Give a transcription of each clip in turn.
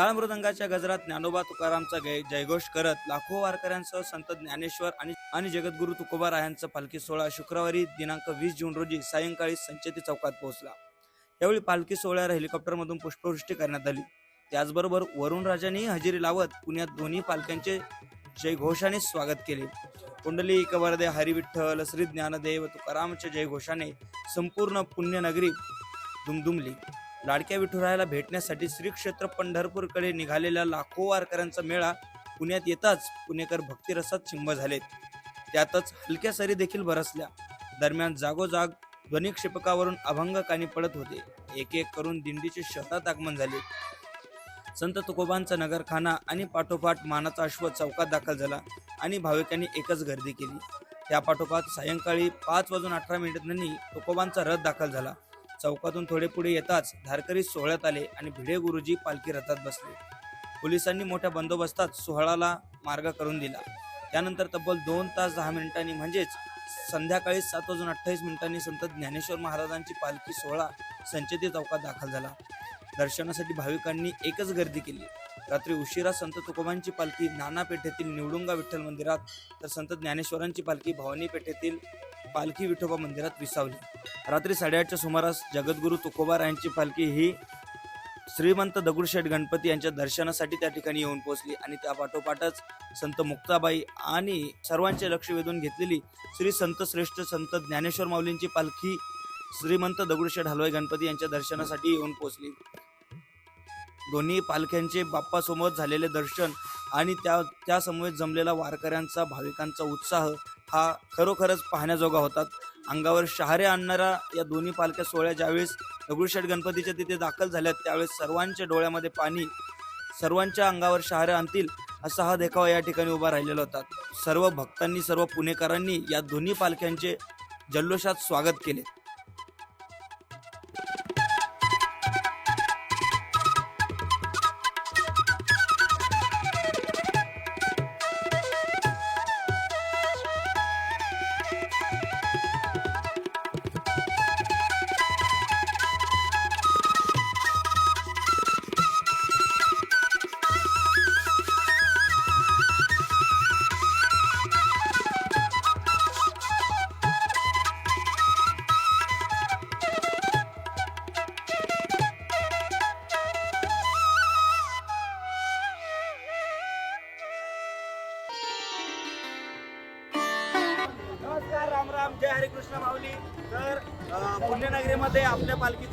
टाळ मृदंगाच्या गजरात ज्ञानोबा तुकारामचा जय जयघोष करत लाखो वारकऱ्यांसह संत ज्ञानेश्वर आणि आणि जगद्गुरु तुकोबा रायांचा पालखी सोहळा शुक्रवारी दिनांक वीस जून रोजी सायंकाळी संचेती चौकात पोहोचला. यावेळी पालखी सोहळ्यावर हेलिकॉप्टरमधून पुष्पवृष्टी करण्यात आली. त्याचबरोबर वरुण राजांनी हजेरी लावत पुण्यात दोन्ही पालख्यांचे जयघोषाने स्वागत केले. कुंडली कवरदे हरिविठ्ठल श्री ज्ञानदेव तुकारामच्या जयघोषाने संपूर्ण पुण्यनगरी दुमदुमली. लाडक्या विठुरायाला भेटण्यासाठी श्री क्षेत्र पंढरपूरकडे निघालेल्या लाखो वारकऱ्यांचा मेळा पुण्यात येताच पुणेकर भक्तिरसात चिंब झालेत. त्यातच हलक्या सरी देखील बरसल्या. दरम्यान जागोजाग ध्वनिक्षेपकावरून अभंग कानी पडत होते. एक एक करून दिंडीचे शहरात आगमन झाले. संत तुकोबांचा नगरखाना आणि पाठोपाठ मानाचा अश्व चौकात दाखल झाला आणि भाविकांनी एकच गर्दी केली. त्या पाठोपाठ सायंकाळी पाच वाजून अठरा मिनिटांनी तुकोबांचा रथ दाखल झाला. चौकातून थोडे पुढे येताच धारकरी सोहळ्यात आले आणि भिडे गुरुजी पालखी रथात बसले. पोलिसांनी मोठ्या बंदोबस्तात सोहळ्याला मार्ग करून दिला. त्यानंतर तब्बल दोन तास दहा मिनिटांनी म्हणजेच संध्याकाळी सात वाजून अठ्ठावीस मिनिटांनी संत ज्ञानेश्वर महाराजांची पालखी सोहळा संचेती चौकात दाखल झाला. दर्शनासाठी भाविकांनी एकच गर्दी केली. रात्री उशिरा संत तुकोबांची पालखी नाना पेठेतील निवडुंगा विठ्ठल मंदिरात तर संत ज्ञानेश्वरांची पालखी भवानी पेठेतील पालखी विठोबा मंदिरात विसावली. रात्री साडेआठच्या सुमारास जगद्गुरू तुकोबा यांची पालखी ही श्रीमंत दगडूशेठ गणपती यांच्या दर्शनासाठी त्या ठिकाणी येऊन पोहोचली आणि त्या पाठोपाठच संत मुक्ताबाई आणि सर्वांचे लक्ष वेधून घेतलेली श्री संत श्रेष्ठ संत ज्ञानेश्वर माऊलींची पालखी श्रीमंत दगडूशेठ हलवाई गणपती यांच्या दर्शनासाठी येऊन पोहोचली. दोन्ही पालख्यांचे बाप्पासमोर झालेले दर्शन आणि त्या त्या जमलेला वारकऱ्यांचा भाविकांचा उत्साह हा खरोखरच पाहण्याजोगा होतात. अंगावर शहारे आणणारा या दोन्ही पालख्या सोहळ्या ज्यावेळेस दगडूशेठ गणपतीच्या तिथे दाखल झाल्यात त्यावेळेस सर्वांच्या डोळ्यामध्ये पाणी सर्वांच्या अंगावर शहारे आणतील असा हा देखावा या ठिकाणी उभा राहिलेला होता. सर्व भक्तांनी सर्व पुणेकरांनी या दोन्ही पालख्यांचे जल्लोषात स्वागत केले.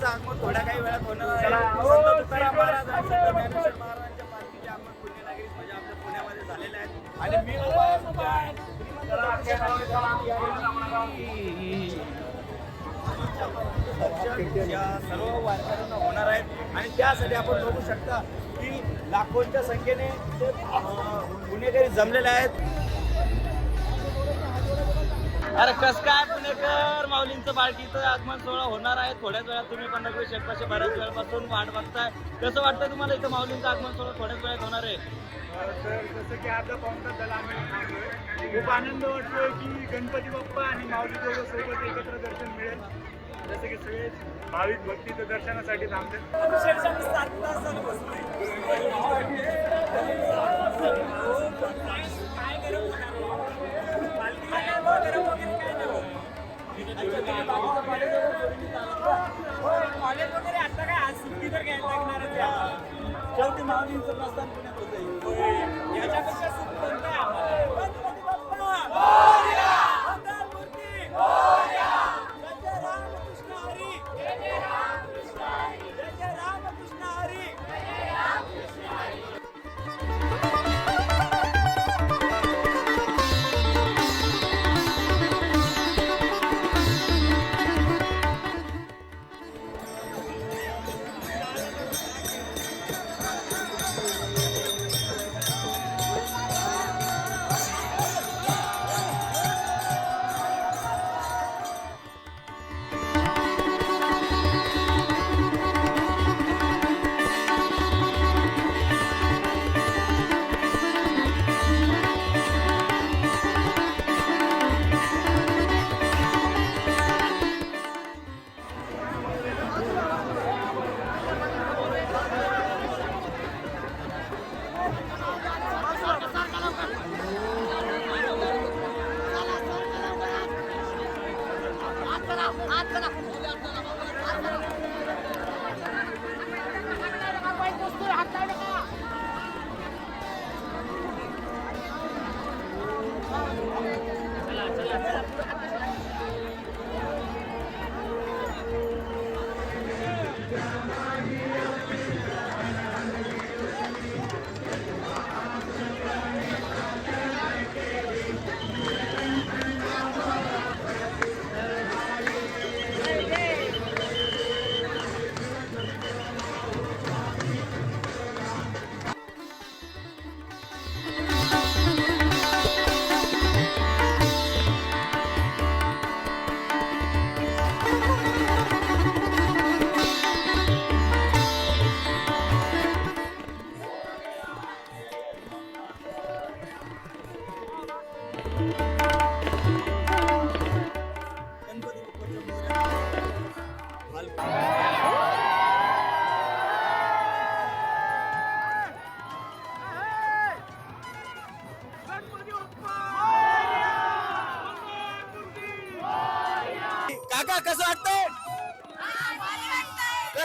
आगमन थोड्या काही वेळात होणार संत तुकाराम महाराज आणि संत ज्ञानेश्वर महाराजांच्या पालखीचे आगमन म्हणजे आपल्या पुण्यामध्ये झालेले आहेत. आणि मी या सर्व वारकऱ्यांना होणार आहेत. आणि त्यासाठी आपण बघू शकता की लाखोंच्या संख्येने ते अ, जमलेले आहेत. अरे कस काय पुणेकर माऊलींचं पालखीचं आगमन सोहळा होणार आहे. थोड्याच वेळात तुम्ही पंढरपूर शेतपाशी बऱ्याच वेळापासून वाट बघताय. कसं वाटतं तुम्हाला इथं माऊलींचं आगमन सोहळा थोड्याच वेळात होणार आहे? तर जसं की पाऊण तास झाला आम्ही खूप आनंद वाटतोय की गणपती बाप्पा आणि माऊली दोघं सोबत एकत्र दर्शन मिळेल. जसं की सगळे भाविक भक्तीचं दर्शनासाठी थांबतात International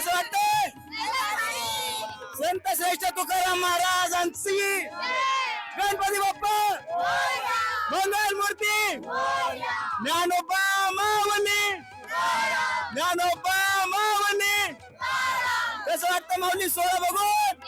कसं वाटतंय? संत श्रेष्ठ तुकाराम महाराजांची गणपती बाप्पा. मंगल मूर्ती. ज्ञानोबा मावली ज्ञानोबा मावली कसं वाटतं माऊली सोळा बघून?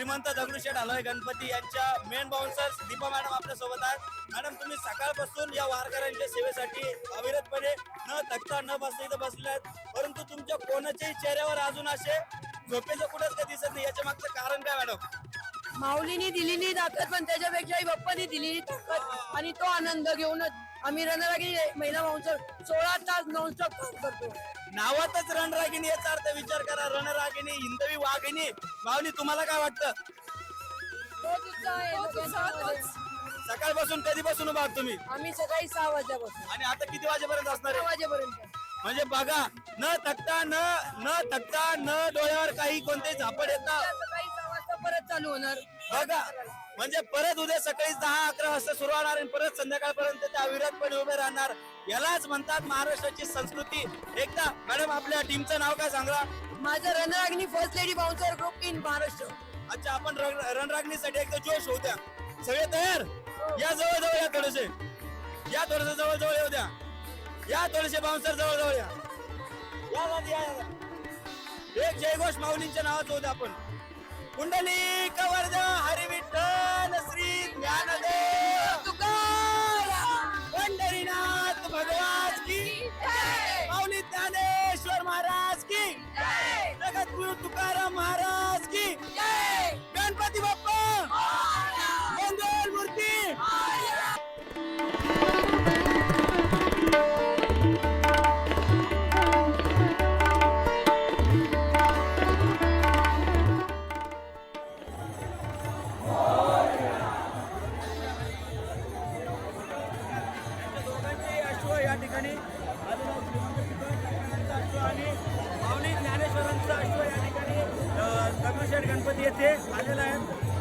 श्रीमंत दगडूशेठ हलवाई गणपती यांच्या मेन बाउन्सर दीपा मॅडम आपल्यासोबत आहेत. मॅडम तुम्ही सकाळपासून या वारकऱ्यांच्या सेवेसाठी अविरतपणे न थकता न बसता इथं बसले आहेत. परंतु तुमच्या कोणाच्याही चेहऱ्यावर अजून असे झोपेचं कुठंच काही दिसत नाही. याच्या मागचं कारण काय मॅडम? माऊलीनी दिलेली ताकद पण त्याच्यापेक्षाही बाप्पानी दिलेली ताकद. आणि तो आनंद घेऊनच आम्ही रणरागी महिला मांसर सोळा तास नॉनस्टॉप काम करतो. नावातच रणरागिणी याचा अर्थ विचार करा. रणरागिणी हिंदवी वाघिणी. माऊली तुम्हाला काय वाटतं? तोच उत्साह आहे लोकांच्यामध्ये. सकाळपासून कधीपासून उभा आहात तुम्ही? आम्ही सकाळी सहा वाजल्यापासून आणि आता किती वाजेपर्यंत असणार सहा आहे वाजेपर्यंत. म्हणजे बघा न थकता न न थकता न डोळ्यावर काही कोणते झापड येतात परत चालू होणार. बघा म्हणजे परत उद्या सकाळी दहा अकरा वाजता सुरू होणार आणि परत संध्याकाळपर्यंत ते अविरतपणे उभे राहणार. यालाच म्हणतात महाराष्ट्राची संस्कृती. एकदा मॅडम आपल्या टीमचं नाव काय सांगा? माझं Ranragini first lady bouncer group in Maharashtra. अच्छा आपण रण- रणरागणीसाठी एकदा जोश होऊ द्या. सगळे तयार? या जवळ जवळ या थोडेसे. या थोडस जवळ जवळ येऊ द्या. या थोडेसे बाउन्सर जवळ जवळ या या दादी, या, या. एक जयघोष माऊलींच्या नावात होऊ द्या आपण. कुंडली कवर्ध हरी विठ्ठल श्री ज्ञानदेव तुकाराम पंढरीनाथ भगवान की माऊली ज्ञानेश्वर महाराज की जगद्गुरु तुकाराम महाराज अश्व या ठिकाणी अ, दगडूशेठ गणपती येथे आलेला आहे.